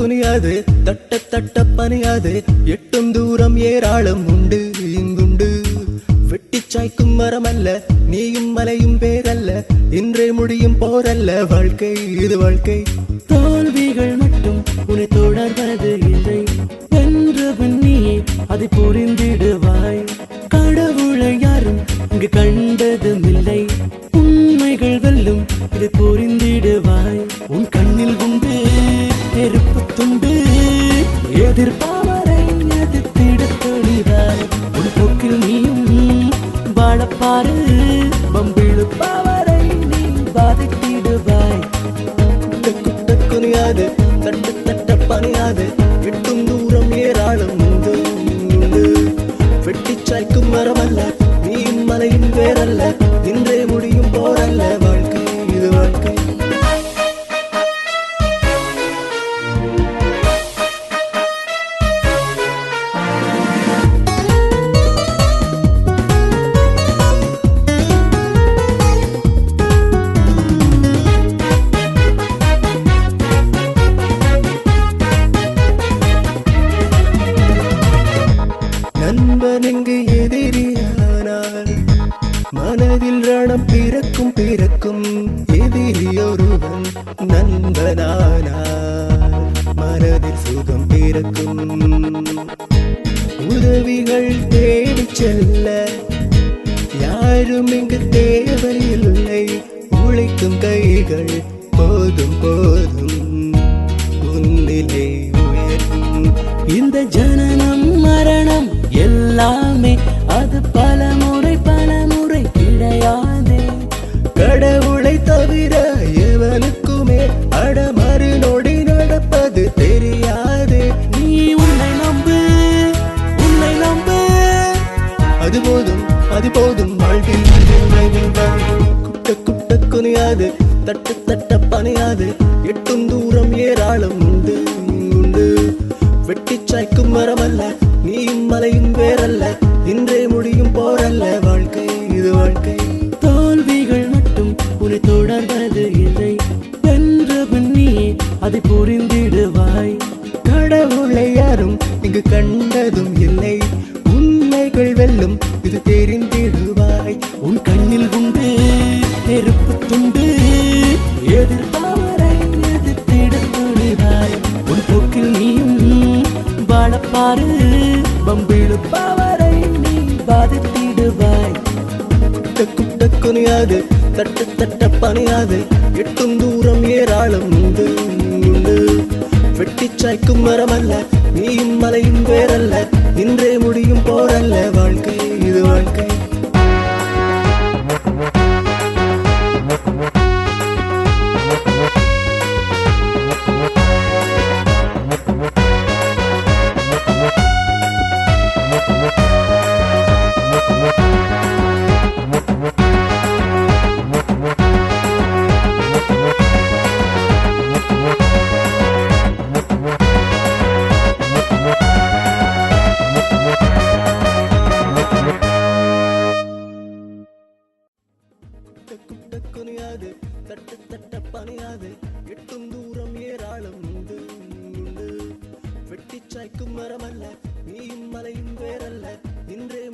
குனியாது தட்ட தட்ட பணியாது. எட்டும் தூரம் ஏராளம் உண்டு இங்குண்டு. வெட்டிச் சாய்க்கும் மரமல்ல நீயும் மலையும் பேரல்ல. இன்றே முடியும் போரல்ல வாழ்க்கை இது வாழ்க்கை. தோல்விகள் மட்டும் உன்னை தொடர்வது இல்லை. என்று நீயே அதை புரிந்திடுவாய் எதிர்பாவரை எதிர்த்திட உன் போக்கில் நீயும் வாழப்பாரு. பம்பிழு நீ பாதித்திடுவாய். குட்ட குனியாது தட்டு தட்ட பணியாது. எட்டும் தூரம் ஏராளம் உண்டு உண்டு. சாய்க்கும் மரமல்ல நீயும் மலையும் வேறல்ல நண்பன் எங்கு எதிரியானார் மனதில் ரணம் பிறக்கும் பிறக்கும் எதிரியொருவன் நண்பனானால் மனதில் சுகம் பிறக்கும். உதவிகள் தேடி செல்ல யாரும் இங்கு தேவையில்லை உழைக்கும் கைகள் போதும் போதும். குனியாது தட்டு தட்ட பணியாது. எட்டும் தூரம் ஏராளம் உண்டு உண்டு. வெட்டிச் சாய்க்கும் மரமல்ல நீயும் மலையும் வேறல்ல. இன்றே முடியும் போரல்ல வாழ்க்கை இது வாழ்க்கை. தோல்விகள் மட்டும் உன்னை தொடர்வது இல்லை. வென்றவன் நீயே அதை புரிந்திடுவாய். கடவுளை யாரும் இங்கு கண்டதும் இல்லை. உண்மைகள் வெல்லும் இது தெரிந்திடுவாய். உன் கண்ணில் உண்டு நெருப்பு துண்டு வாழப்பாரு பம்பிழு பாவரை நீ பாதித்திடுவாய் குட்ட குட்ட தட்டு தட்ட பணியாது. எட்டும் தூரம் ஏராளம் உண்டு உண்டு. வெட்டிச் சாய்க்கும் மரமல்ல நீயும் மலையும் வேறல்ல. இன்றே முடியும் போரல்ல வாழ்க்கை இது வாழ்க்கை. குனியாது தட்டு தட்ட பணியாது. எட்டும் தூரம் ஏராளம் உண்டு உண்டு. வெட்டிச் சாய்க்கும் மரமல்ல நீயும் மலையும் வேறல்ல. இன்றே